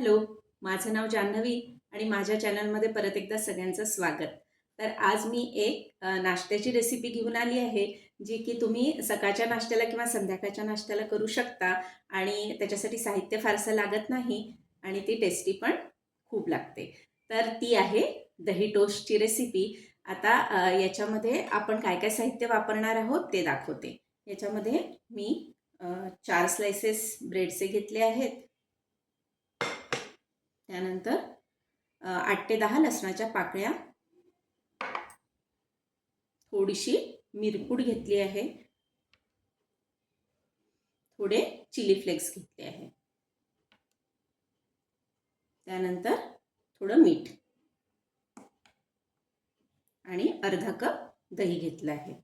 Hello माझं नाव जान्हवी आणि माझ्या चॅनलमध्ये परत एकदा सगळ्यांचं स्वागत. तर आज मी एक नाश्त्याची रेसिपी घेऊन आली आहे जी की तुम्ही सकाळच्या नाश्त्याला किंवा संध्याकाळच्या नाश्त्याला करू शकता आणि त्याच्यासाठी साहित्य फारसं लागत नाही आणि ती टेस्टी पण खूप लागते. तर ती आहे दही टोस्टची रेसिपी आता याच्यामध्ये आपण काय काय साहित्य वापरणार आहोत ते दाखवते. याच्यामध्ये मी चार स्लायसेस ब्रेडचे घेतले आहेत. त्यानंतर आठ ते दहा लसणाच्या पाकळ्या. थोडीशी मिरपूड घेतली आहे. थोडे चिली फ्लेक्स घेतले आहे. त्यानंतर थोडं मीठ. आणि अर्धा कप दही घेतलं आहे.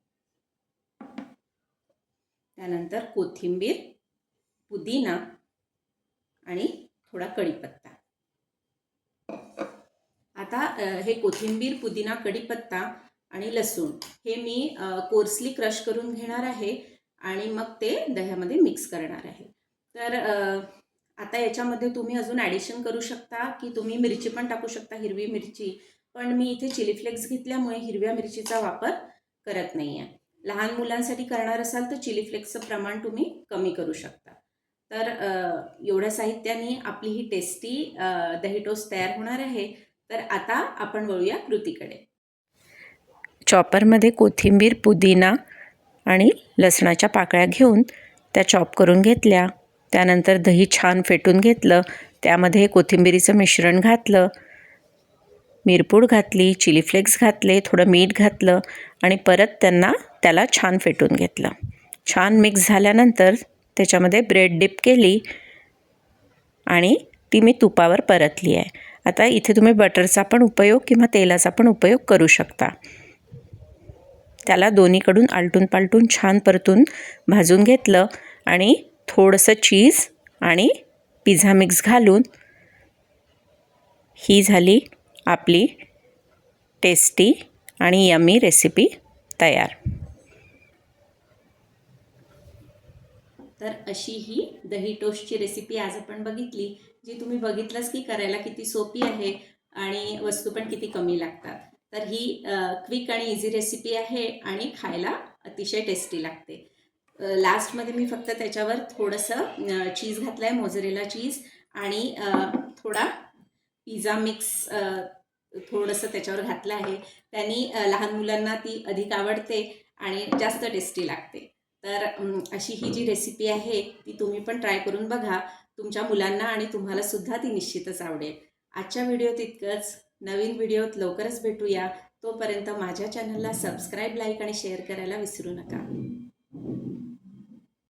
त्यानंतर कोथिंबीर पुदिना आणि थोडा कढीपत्ता. आता हे कोथिंबीर पुदिना कढीपत्ता आणि लसूण हे मी कोर्सली क्रश करून घेणार आहे आणि मग ते दह्यामध्ये मिक्स करणार आहे. तर आता याच्यामध्ये तुम्ही अजून ॲडिशन करू शकता की तुम्ही मिरची पण टाकू शकता हिरवी मिरची. पण मी इथे चिली फ्लेक्स घेतल्यामुळे हिरव्या मिरचीचा वापर करत नाही आहे लहान मुलांसाठी करणार असाल तर चिली फ्लेक्सचं प्रमाण तुम्ही कमी करू शकता. तर एवढ्या साहित्याने आपली ही टेस्टी दही टोस्ट तयार होणार आहे. तर आता आपण वळूया कृतीकडे. चॉपरमध्ये कोथिंबीर पुदिना आणि लसणाच्या पाकळ्या घेऊन त्या चॉप करून घेतल्या. त्यानंतर दही छान फेटून घेतलं. त्यामध्ये कोथिंबिरीचं मिश्रण घातलं. मिरपूड घातली चिली फ्लेक्स घातले थोडं मीठ घातलं आणि परत त्यांना त्याला छान फेटून घेतलं. छान मिक्स झाल्यानंतर त्याच्यामध्ये ब्रेड डिप केली आणि ती मी तुपावर परतली आहे. आता इथे तुम्ही बटरचा पण उपयोग किंवा तेलाचा पण उपयोग करू शकता. त्याला दोन्हीकडून आलटून पालटून छान परतून भाजून घेतलं आणि थोडंसं चीज आणि पिझ्झा मिक्स घालून ही झाली आपली टेस्टी आणि यमी रेसिपी तयार. तर अशी ही दही टोस्टची रेसिपी आज आपण बघितली जी तुम्ही बघितलंच की करायला किती सोपी आहे आणि वस्तू पण किती कमी लागतात. तर ही क्विक आणि इझी रेसिपी आहे आणि खायला अतिशय टेस्टी लागते. लास्टमध्ये मी फक्त त्याच्यावर थोडंसं चीज घातलं आहे मोझरेला चीज आणि थोडा पिझ्झा मिक्स थोडंसं त्याच्यावर घातलं आहे. त्यांनी लहान मुलांना ती अधिक आवडते आणि जास्त टेस्टी लागते. तर अशी ही जी रेसिपी आहे ती तुम्ही पण ट्राय करून बघा. तुमच्या मुलांना आणि तुम्हाला सुद्धा ती निश्चितच आवडेल. आजच्या व्हिडिओत इतकंच. नवीन व्हिडिओत लवकरच भेटूया. तोपर्यंत माझ्या चॅनलला सबस्क्राईब लाईक आणि शेअर करायला विसरू नका.